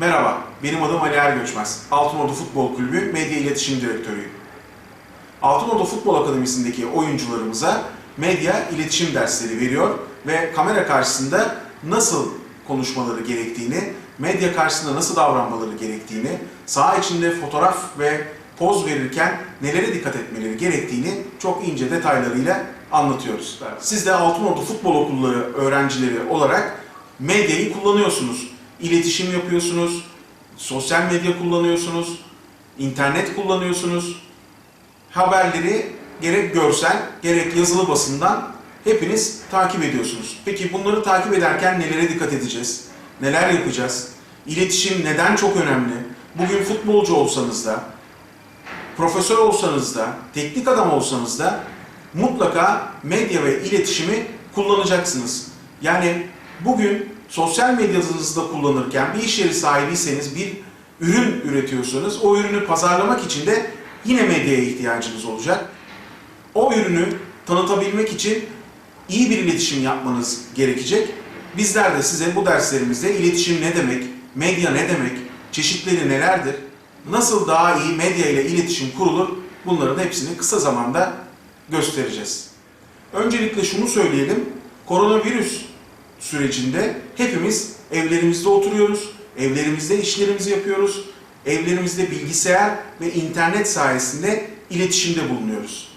Merhaba, benim adım Ali Ergöçmez. Altınordu Futbol Kulübü Medya İletişim Direktörüyüm. Altınordu Futbol Akademisi'ndeki oyuncularımıza medya iletişim dersleri veriyor ve kamera karşısında nasıl konuşmaları gerektiğini, medya karşısında nasıl davranmaları gerektiğini, saha içinde fotoğraf ve poz verirken nelere dikkat etmeleri gerektiğini çok ince detaylarıyla anlatıyoruz. Siz de Altınordu Futbol Okulları öğrencileri olarak medyayı kullanıyorsunuz. İletişim yapıyorsunuz, sosyal medya kullanıyorsunuz, internet kullanıyorsunuz. Haberleri gerek görsel, gerek yazılı basından hepiniz takip ediyorsunuz. Peki bunları takip ederken nelere dikkat edeceğiz? Neler yapacağız? İletişim neden çok önemli? Bugün futbolcu olsanız da, profesör olsanız da, teknik adam olsanız da mutlaka medya ve iletişimi kullanacaksınız. Yani bugün sosyal medyanızda kullanırken bir iş yeri sahibiyseniz bir ürün üretiyorsanız o ürünü pazarlamak için de yine medyaya ihtiyacınız olacak. O ürünü tanıtabilmek için iyi bir iletişim yapmanız gerekecek. Bizler de size bu derslerimizde iletişim ne demek, medya ne demek, çeşitleri nelerdir, nasıl daha iyi medya ile iletişim kurulur bunların hepsini kısa zamanda göstereceğiz. Öncelikle şunu söyleyelim. Koronavirüs sürecinde hepimiz evlerimizde oturuyoruz, evlerimizde işlerimizi yapıyoruz, evlerimizde bilgisayar ve internet sayesinde iletişimde bulunuyoruz.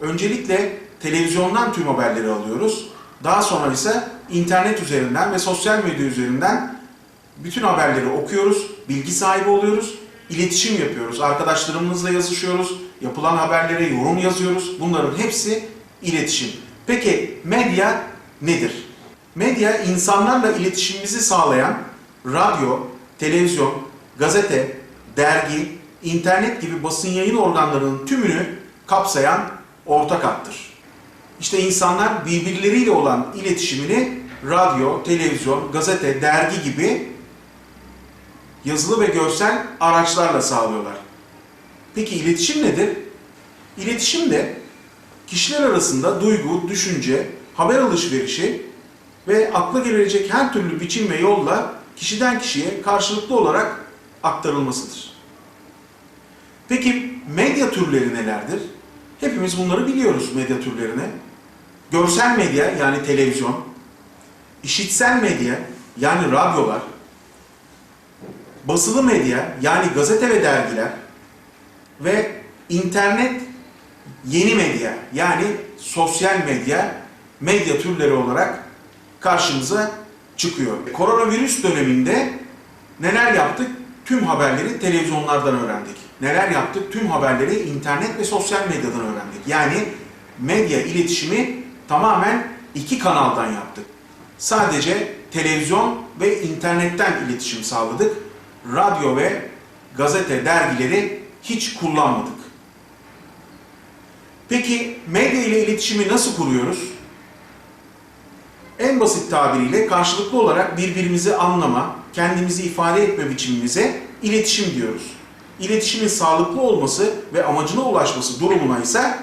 Öncelikle televizyondan tüm haberleri alıyoruz. Daha sonra ise internet üzerinden ve sosyal medya üzerinden bütün haberleri okuyoruz, bilgi sahibi oluyoruz, iletişim yapıyoruz. Arkadaşlarımızla yazışıyoruz, yapılan haberlere yorum yazıyoruz. Bunların hepsi iletişim. Peki medya nedir? Medya insanlarla iletişimimizi sağlayan radyo, televizyon, gazete, dergi, internet gibi basın yayın organlarının tümünü kapsayan ortak hattır. İşte insanlar birbirleriyle olan iletişimini radyo, televizyon, gazete, dergi gibi yazılı ve görsel araçlarla sağlıyorlar. Peki iletişim nedir? İletişim de kişiler arasında duygu, düşünce, haber alışverişi ve akla gelebilecek her türlü biçim ve yolla kişiden kişiye karşılıklı olarak aktarılmasıdır. Peki medya türleri nelerdir? Hepimiz bunları biliyoruz medya türlerini. Görsel medya yani televizyon, işitsel medya yani radyolar, basılı medya yani gazete ve dergiler ve internet yeni medya yani sosyal medya medya türleri olarak karşımıza çıkıyor. Koronavirüs döneminde neler yaptık? Tüm haberleri televizyonlardan öğrendik. Neler yaptık? Tüm haberleri internet ve sosyal medyadan öğrendik. Yani medya iletişimi tamamen iki kanaldan yaptık. Sadece televizyon ve internetten iletişim sağladık. Radyo ve gazete, dergileri hiç kullanmadık. Peki medya ile iletişimi nasıl kuruyoruz? En basit tabiriyle karşılıklı olarak birbirimizi anlama, kendimizi ifade etme biçimimize iletişim diyoruz. İletişimin sağlıklı olması ve amacına ulaşması durumuna ise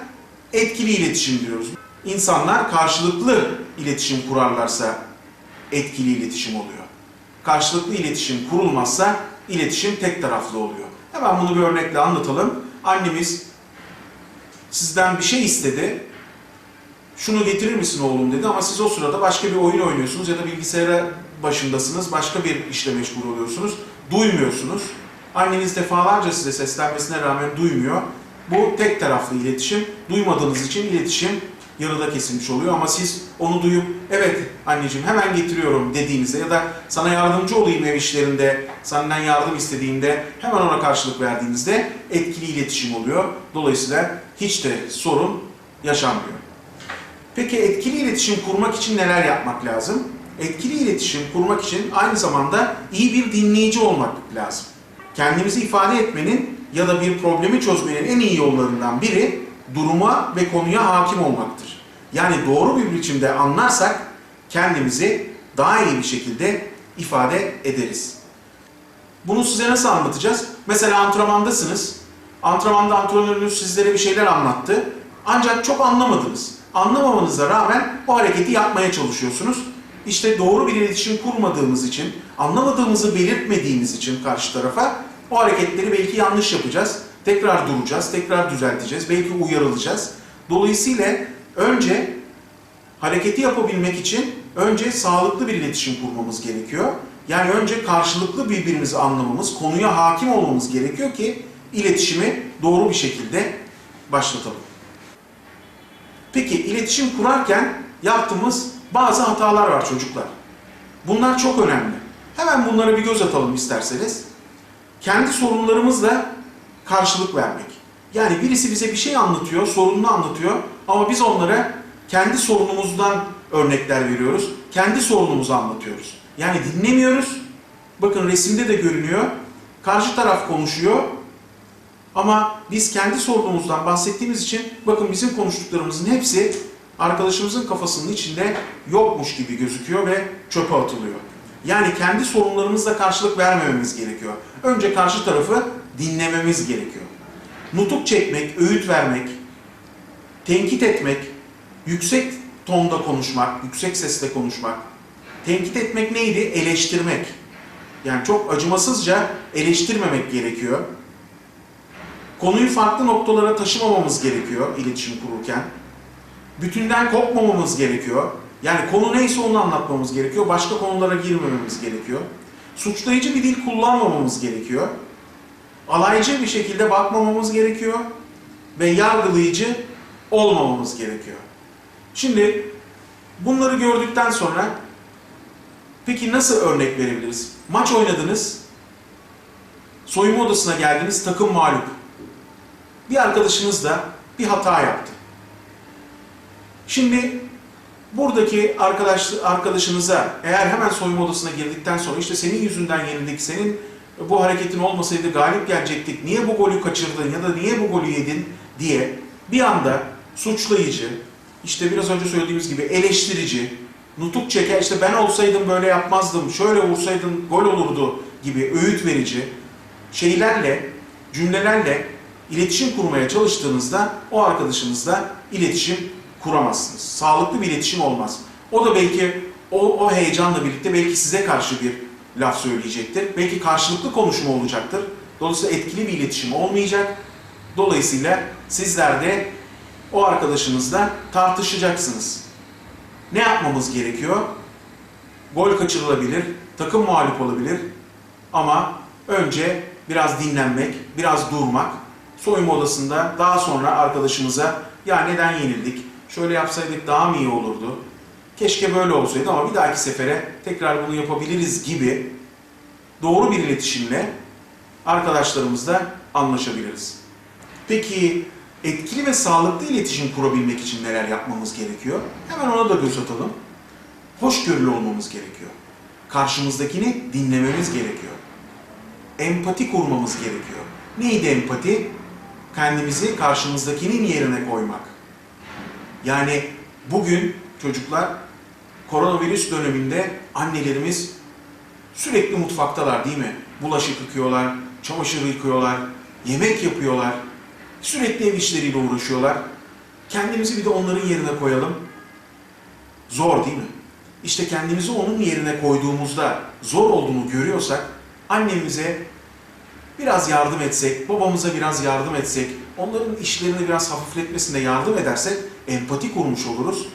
etkili iletişim diyoruz. İnsanlar karşılıklı iletişim kurarlarsa etkili iletişim oluyor. Karşılıklı iletişim kurulmazsa iletişim tek taraflı oluyor. Hemen bunu bir örnekle anlatalım. Annemiz sizden bir şey istedi. Şunu getirir misin oğlum dedi ama siz o sırada başka bir oyun oynuyorsunuz ya da bilgisayara başındasınız, başka bir işle meşgul oluyorsunuz. Duymuyorsunuz. Anneniz defalarca size seslenmesine rağmen duymuyor. Bu tek taraflı iletişim. Duymadığınız için iletişim yarıda kesilmiş oluyor ama siz onu duyup evet anneciğim hemen getiriyorum dediğinizde ya da sana yardımcı olayım ev işlerinde, senden yardım istediğinde hemen ona karşılık verdiğinizde etkili iletişim oluyor. Dolayısıyla hiç de sorun yaşanmıyor. Peki etkili iletişim kurmak için neler yapmak lazım? Etkili iletişim kurmak için aynı zamanda iyi bir dinleyici olmak lazım. Kendimizi ifade etmenin ya da bir problemi çözmenin en iyi yollarından biri duruma ve konuya hakim olmaktır. Yani doğru bir biçimde anlarsak kendimizi daha iyi bir şekilde ifade ederiz. Bunu size nasıl anlatacağız? Mesela antrenmandasınız. Antrenmanda antrenörünüz sizlere bir şeyler anlattı. Ancak çok anlamadınız. Anlamamanıza rağmen o hareketi yapmaya çalışıyorsunuz. işte doğru bir iletişim kurmadığımız için, anlamadığımızı belirtmediğimiz için karşı tarafa o hareketleri belki yanlış yapacağız. Tekrar duracağız, tekrar düzelteceğiz, belki uyarılacağız. Dolayısıyla önce hareketi yapabilmek için önce sağlıklı bir iletişim kurmamız gerekiyor. Yani önce karşılıklı birbirimizi anlamamız, konuya hakim olmamız gerekiyor ki iletişimi doğru bir şekilde başlatalım. Peki iletişim kurarken yaptığımız bazı hatalar var çocuklar. Bunlar çok önemli. Hemen bunlara bir göz atalım isterseniz. Kendi sorunlarımızla karşılık vermek. Yani birisi bize bir şey anlatıyor, sorununu anlatıyor ama biz onlara kendi sorunumuzdan örnekler veriyoruz. Kendi sorunumuzu anlatıyoruz. Yani dinlemiyoruz. Bakın resimde de görünüyor. Karşı taraf konuşuyor. Ama biz kendi sorunumuzdan bahsettiğimiz için bakın bizim konuştuklarımızın hepsi arkadaşımızın kafasının içinde yokmuş gibi gözüküyor ve çöpe atılıyor. Yani kendi sorunlarımızla karşılık vermememiz gerekiyor. Önce karşı tarafı dinlememiz gerekiyor. Nutuk çekmek, öğüt vermek, tenkit etmek, yüksek tonda konuşmak, yüksek sesle konuşmak. Tenkit etmek neydi? Eleştirmek. Yani çok acımasızca eleştirmemek gerekiyor. Konuyu farklı noktalara taşımamamız gerekiyor iletişim kururken. Bütünden kopmamamız gerekiyor. Yani konu neyse onu anlatmamız gerekiyor. Başka konulara girmememiz gerekiyor. Suçlayıcı bir dil kullanmamamız gerekiyor. Alaycı bir şekilde bakmamamız gerekiyor. Ve yargılayıcı olmamamız gerekiyor. Şimdi bunları gördükten sonra peki nasıl örnek verebiliriz? Maç oynadınız, soyunma odasına geldiniz, takım mağlup. Bir arkadaşınız da bir hata yaptı. Şimdi buradaki arkadaş, arkadaşınıza eğer hemen soyunma odasına girdikten sonra işte senin yüzünden yenildik, senin bu hareketin olmasaydı galip gelecektik, niye bu golü kaçırdın ya da niye bu golü yedin diye bir anda suçlayıcı, işte biraz önce söylediğimiz gibi eleştirici, nutuk çeker, işte ben olsaydım böyle yapmazdım, şöyle vursaydın gol olurdu gibi öğüt verici şeylerle, cümlelerle iletişim kurmaya çalıştığınızda o arkadaşınızla iletişim kuramazsınız. Sağlıklı bir iletişim olmaz. O da belki o, o heyecanla birlikte belki size karşı bir laf söyleyecektir. Belki karşılıklı konuşma olacaktır. Dolayısıyla etkili bir iletişim olmayacak. Dolayısıyla sizler de o arkadaşınızla tartışacaksınız. Ne yapmamız gerekiyor? Gol kaçırılabilir, takım mağlup olabilir ama önce biraz dinlenmek, biraz durmak, soyunma odasında daha sonra arkadaşımıza ya neden yenildik, şöyle yapsaydık daha mı iyi olurdu, keşke böyle olsaydı ama bir dahaki sefere tekrar bunu yapabiliriz gibi doğru bir iletişimle arkadaşlarımızla anlaşabiliriz. Peki etkili ve sağlıklı iletişim kurabilmek için neler yapmamız gerekiyor? Hemen ona da göz atalım. Hoşgörülü olmamız gerekiyor. Karşımızdakini dinlememiz gerekiyor. Empati kurmamız gerekiyor. Neydi empati? Kendimizi karşımızdakinin yerine koymak. Yani bugün çocuklar koronavirüs döneminde annelerimiz sürekli mutfaktalar değil mi? Bulaşık yıkıyorlar, çamaşır yıkıyorlar, yemek yapıyorlar. Sürekli ev işleriyle uğraşıyorlar. Kendimizi bir de onların yerine koyalım. Zor değil mi? İşte kendimizi onun yerine koyduğumuzda zor olduğunu görüyorsak annemize biraz yardım etsek, babamıza biraz yardım etsek, onların işlerini biraz hafifletmesinde yardım edersek empati kurmuş oluruz.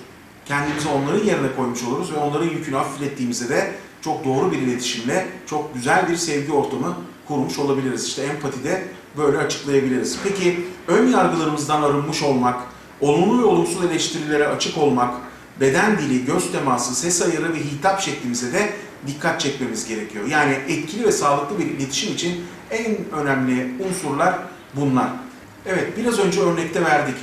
Kendimizi onların yerine koymuş oluruz ve onların yükünü hafiflettiğimizde de çok doğru bir iletişimle çok güzel bir sevgi ortamı kurmuş olabiliriz. İşte empati de böyle açıklayabiliriz. Peki ön yargılarımızdan arınmış olmak, olumlu ve olumsuz eleştirilere açık olmak, beden dili, göz teması, ses ayarı ve hitap şeklimize de dikkat çekmemiz gerekiyor. Yani etkili ve sağlıklı bir iletişim için en önemli unsurlar bunlar. Evet biraz önce örnekte verdik.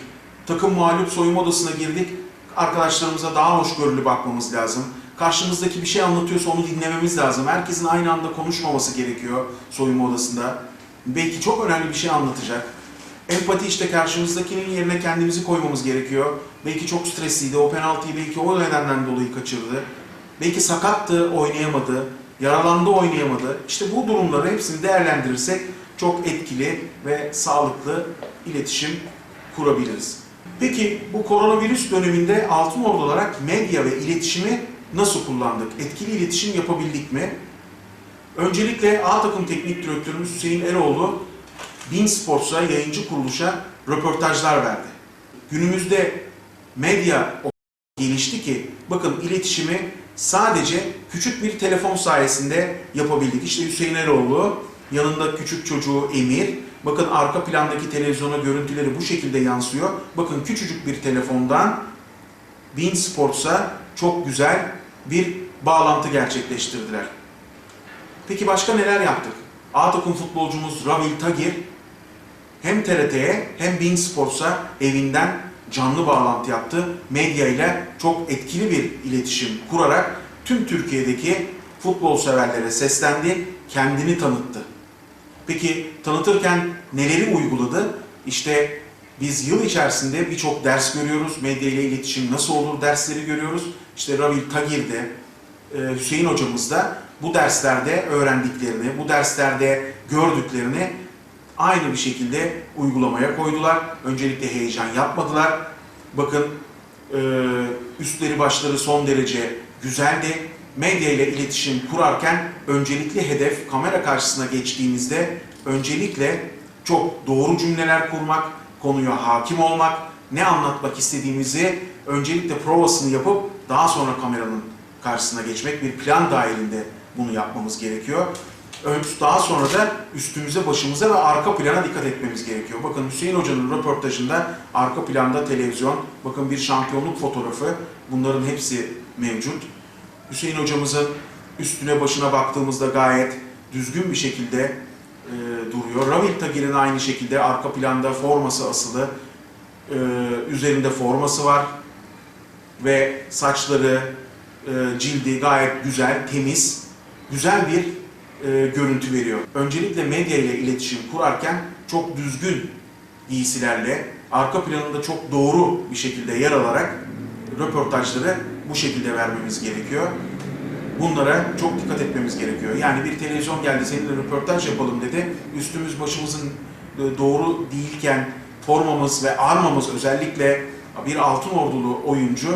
Takım mağlup soyunma odasına girdik. Arkadaşlarımıza daha hoşgörülü bakmamız lazım. Karşımızdaki bir şey anlatıyorsa onu dinlememiz lazım. Herkesin aynı anda konuşmaması gerekiyor soyunma odasında. Belki çok önemli bir şey anlatacak. Empati işte karşımızdakinin yerine kendimizi koymamız gerekiyor. Belki çok stresliydi, o penaltıyı belki o nedenden dolayı kaçırdı. Belki sakattı, oynayamadı, yaralandı, oynayamadı. İşte bu durumları hepsini değerlendirirsek çok etkili ve sağlıklı iletişim kurabiliriz. Peki bu koronavirüs döneminde Altın Ordu olarak medya ve iletişimi nasıl kullandık? Etkili iletişim yapabildik mi? Öncelikle A takım teknik direktörümüz Hüseyin Eroğlu Bin Sports'a yayıncı kuruluşa röportajlar verdi. Günümüzde medya gelişti ki bakın iletişimi sadece küçük bir telefon sayesinde yapabildik. İşte Hüseyin Eroğlu, yanında küçük çocuğu Emir. Bakın arka plandaki televizyona görüntüleri bu şekilde yansıyor. Bakın küçücük bir telefondan Bein Sports'a çok güzel bir bağlantı gerçekleştirdiler. Peki başka neler yaptık? A takım futbolcumuz Ravil Tagir hem TRT'ye hem Bein Sports'a evinden canlı bağlantı yaptı. Medya ile çok etkili bir iletişim kurarak tüm Türkiye'deki futbol severlere seslendi, kendini tanıttı. Peki tanıtırken neleri uyguladı? İşte biz yıl içerisinde birçok ders görüyoruz. Medya ile iletişim nasıl olur dersleri görüyoruz. İşte Ravil Tagir'de, e, Hüseyin hocamız da bu derslerde öğrendiklerini, bu derslerde gördüklerini aynı bir şekilde uygulamaya koydular. Öncelikle heyecan yapmadılar. Bakın e, üstleri başları son derece güzeldi. Medya ile iletişim kurarken öncelikli hedef kamera karşısına geçtiğimizde öncelikle çok doğru cümleler kurmak, konuya hakim olmak, ne anlatmak istediğimizi öncelikle provasını yapıp daha sonra kameranın karşısına geçmek bir plan dahilinde bunu yapmamız gerekiyor. Daha sonra da üstümüze, başımıza ve arka plana dikkat etmemiz gerekiyor. Bakın Hüseyin Hoca'nın röportajında arka planda televizyon, bakın bir şampiyonluk fotoğrafı, bunların hepsi mevcut. Hüseyin Hocamızın üstüne başına baktığımızda gayet düzgün bir şekilde e, duruyor. Ravil Tagir'in aynı şekilde arka planda forması asılı, e, üzerinde forması var ve saçları, e, cildi gayet güzel, temiz, güzel bir e, görüntü veriyor. Öncelikle medya ile iletişim kurarken çok düzgün giysilerle, arka planında çok doğru bir şekilde yer alarak röportajları bu şekilde vermemiz gerekiyor. Bunlara çok dikkat etmemiz gerekiyor. Yani bir televizyon geldi seninle röportaj yapalım dedi. Üstümüz başımızın e, doğru değilken formamız ve armamız özellikle bir altın ordulu oyuncu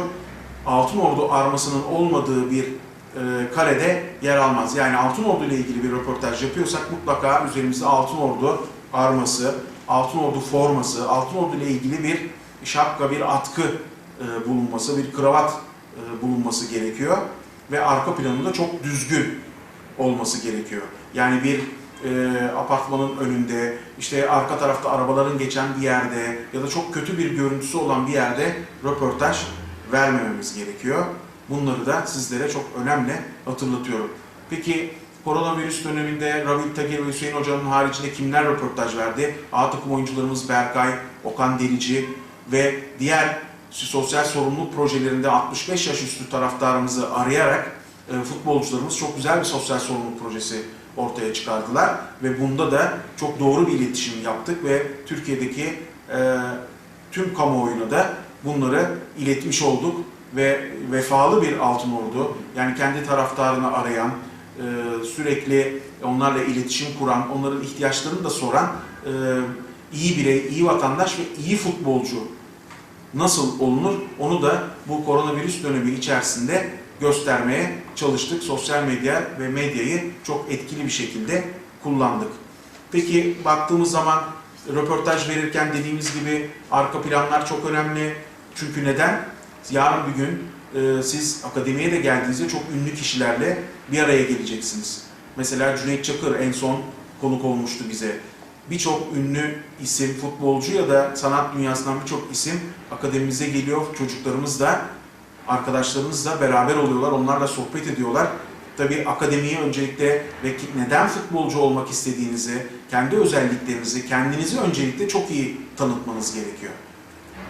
altın ordu armasının olmadığı bir e, karede yer almaz. Yani altın ordu ile ilgili bir röportaj yapıyorsak mutlaka üzerimizde altın ordu arması, altın ordu forması, altın ordu ile ilgili bir şapka, bir atkı e, bulunması, bir kravat bulunması gerekiyor ve arka planında çok düzgün olması gerekiyor. Yani bir e, apartmanın önünde, işte arka tarafta arabaların geçen bir yerde ya da çok kötü bir görüntüsü olan bir yerde röportaj vermememiz gerekiyor. Bunları da sizlere çok önemli hatırlatıyorum. Peki koronavirüs döneminde Ravil Tagir ve Hüseyin Hoca'nın haricinde kimler röportaj verdi? A takım oyuncularımız Berkay, Okan Delici ve diğer sosyal sorumluluk projelerinde 65 yaş üstü taraftarımızı arayarak e, futbolcularımız çok güzel bir sosyal sorumluluk projesi ortaya çıkardılar ve bunda da çok doğru bir iletişim yaptık ve Türkiye'deki e, tüm kamuoyuna da bunları iletmiş olduk ve vefalı bir altın ordu. Yani kendi taraftarını arayan, e, sürekli onlarla iletişim kuran, onların ihtiyaçlarını da soran e, iyi birey, iyi vatandaş ve iyi futbolcu nasıl olunur onu da bu koronavirüs dönemi içerisinde göstermeye çalıştık. Sosyal medya ve medyayı çok etkili bir şekilde kullandık. Peki baktığımız zaman röportaj verirken dediğimiz gibi arka planlar çok önemli. Çünkü neden? Yarın bir gün e, siz akademiye de geldiğinizde çok ünlü kişilerle bir araya geleceksiniz. Mesela Cüneyt Çakır en son konuk olmuştu bize. Birçok ünlü isim, futbolcu ya da sanat dünyasından birçok isim akademimize geliyor. Çocuklarımız da, arkadaşlarımız da beraber oluyorlar. Onlarla sohbet ediyorlar. Tabii akademiye öncelikle ve neden futbolcu olmak istediğinizi, kendi özelliklerinizi, kendinizi öncelikle çok iyi tanıtmanız gerekiyor.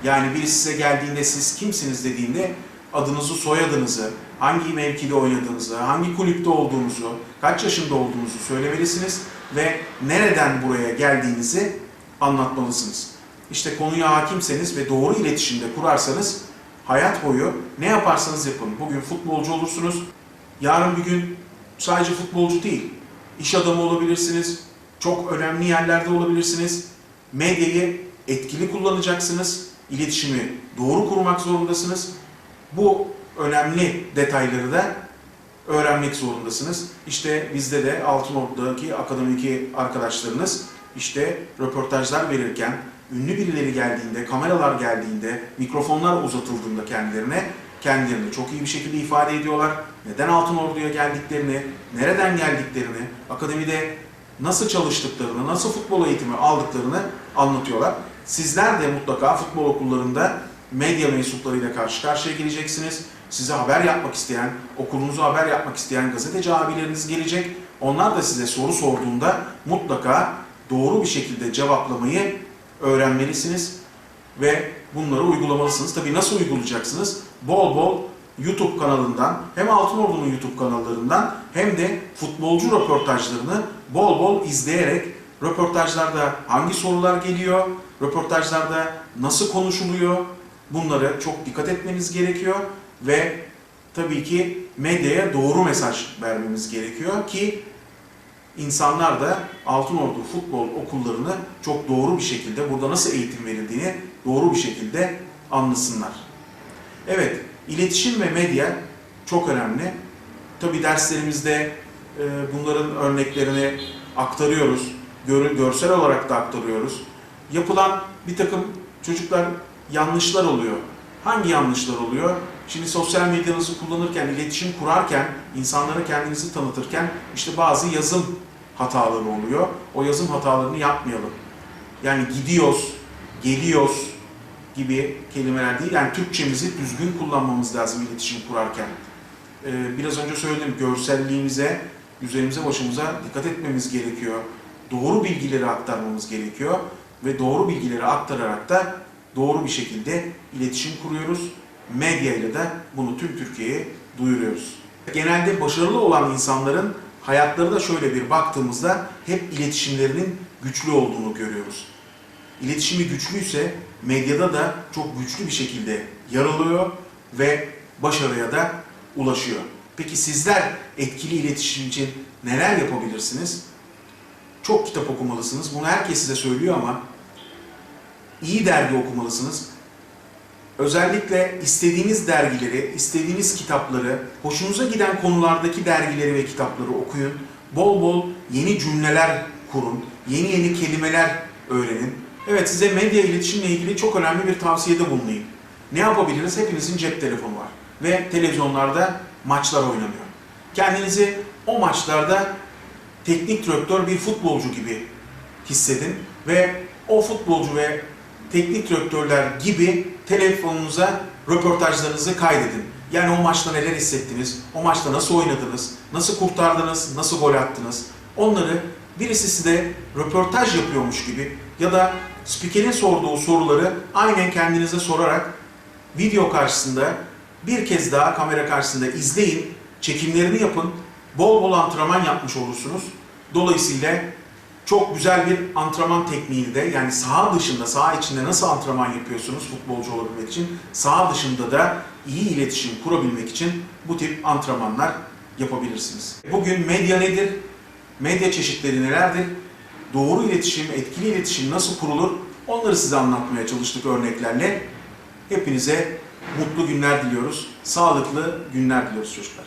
Yani biri size geldiğinde siz kimsiniz dediğinde adınızı, soyadınızı, hangi mevkide oynadığınızı, hangi kulüpte olduğunuzu, kaç yaşında olduğunuzu söylemelisiniz ve nereden buraya geldiğinizi anlatmalısınız. İşte konuya hakimseniz ve doğru iletişimde kurarsanız hayat boyu ne yaparsanız yapın. Bugün futbolcu olursunuz, yarın bir gün sadece futbolcu değil, iş adamı olabilirsiniz, çok önemli yerlerde olabilirsiniz. Medyayı etkili kullanacaksınız, iletişimi doğru kurmak zorundasınız. Bu önemli detayları da öğrenmek zorundasınız. İşte bizde de Altınordu'daki akademiki arkadaşlarınız işte röportajlar verirken, ünlü birileri geldiğinde, kameralar geldiğinde, mikrofonlar uzatıldığında kendilerine, kendilerini çok iyi bir şekilde ifade ediyorlar. Neden Altınordu'ya geldiklerini, nereden geldiklerini, akademide nasıl çalıştıklarını, nasıl futbol eğitimi aldıklarını anlatıyorlar. Sizler de mutlaka futbol okullarında medya mensuplarıyla karşı karşıya geleceksiniz. Size haber yapmak isteyen, okulunuza haber yapmak isteyen gazeteci abileriniz gelecek. Onlar da size soru sorduğunda mutlaka doğru bir şekilde cevaplamayı öğrenmelisiniz ve bunları uygulamalısınız. Tabii nasıl uygulayacaksınız? Bol bol YouTube kanalından hem Altınordu'nun YouTube kanallarından hem de futbolcu röportajlarını bol bol izleyerek röportajlarda hangi sorular geliyor, röportajlarda nasıl konuşuluyor bunlara çok dikkat etmeniz gerekiyor ve tabii ki medyaya doğru mesaj vermemiz gerekiyor ki insanlar da Altınordu futbol okullarını çok doğru bir şekilde burada nasıl eğitim verildiğini doğru bir şekilde anlasınlar. Evet, iletişim ve medya çok önemli. Tabi derslerimizde e, bunların örneklerini aktarıyoruz. Gör- görsel olarak da aktarıyoruz. Yapılan bir takım çocuklar yanlışlar oluyor. Hangi yanlışlar oluyor? Şimdi sosyal medyanızı kullanırken, iletişim kurarken, insanlara kendinizi tanıtırken işte bazı yazım hataları oluyor. O yazım hatalarını yapmayalım. Yani gidiyoruz, geliyoruz gibi kelimeler değil. Yani Türkçemizi düzgün kullanmamız lazım iletişim kurarken. Ee, biraz önce söyledim, görselliğimize, üzerimize, başımıza dikkat etmemiz gerekiyor. Doğru bilgileri aktarmamız gerekiyor ve doğru bilgileri aktararak da doğru bir şekilde iletişim kuruyoruz. Medya ile de bunu tüm Türkiye'ye duyuruyoruz. Genelde başarılı olan insanların hayatları da şöyle bir baktığımızda hep iletişimlerinin güçlü olduğunu görüyoruz. İletişimi güçlüyse medyada da çok güçlü bir şekilde yer alıyor ve başarıya da ulaşıyor. Peki sizler etkili iletişim için neler yapabilirsiniz? Çok kitap okumalısınız. Bunu herkes size söylüyor ama iyi dergi okumalısınız. Özellikle istediğiniz dergileri, istediğiniz kitapları, hoşunuza giden konulardaki dergileri ve kitapları okuyun. Bol bol yeni cümleler kurun, yeni yeni kelimeler öğrenin. Evet size medya iletişimle ilgili çok önemli bir tavsiyede bulunayım. Ne yapabiliriz? Hepinizin cep telefonu var ve televizyonlarda maçlar oynanıyor. Kendinizi o maçlarda teknik direktör bir futbolcu gibi hissedin ve o futbolcu ve teknik direktörler gibi telefonunuza röportajlarınızı kaydedin. Yani o maçta neler hissettiniz, o maçta nasıl oynadınız, nasıl kurtardınız, nasıl gol attınız. Onları birisi size röportaj yapıyormuş gibi ya da spikerin sorduğu soruları aynen kendinize sorarak video karşısında bir kez daha kamera karşısında izleyin, çekimlerini yapın, bol bol antrenman yapmış olursunuz. Dolayısıyla çok güzel bir antrenman tekniği de yani saha dışında, saha içinde nasıl antrenman yapıyorsunuz futbolcu olabilmek için, saha dışında da iyi iletişim kurabilmek için bu tip antrenmanlar yapabilirsiniz. Bugün medya nedir? Medya çeşitleri nelerdir? Doğru iletişim, etkili iletişim nasıl kurulur? Onları size anlatmaya çalıştık örneklerle. Hepinize mutlu günler diliyoruz. Sağlıklı günler diliyoruz çocuklar.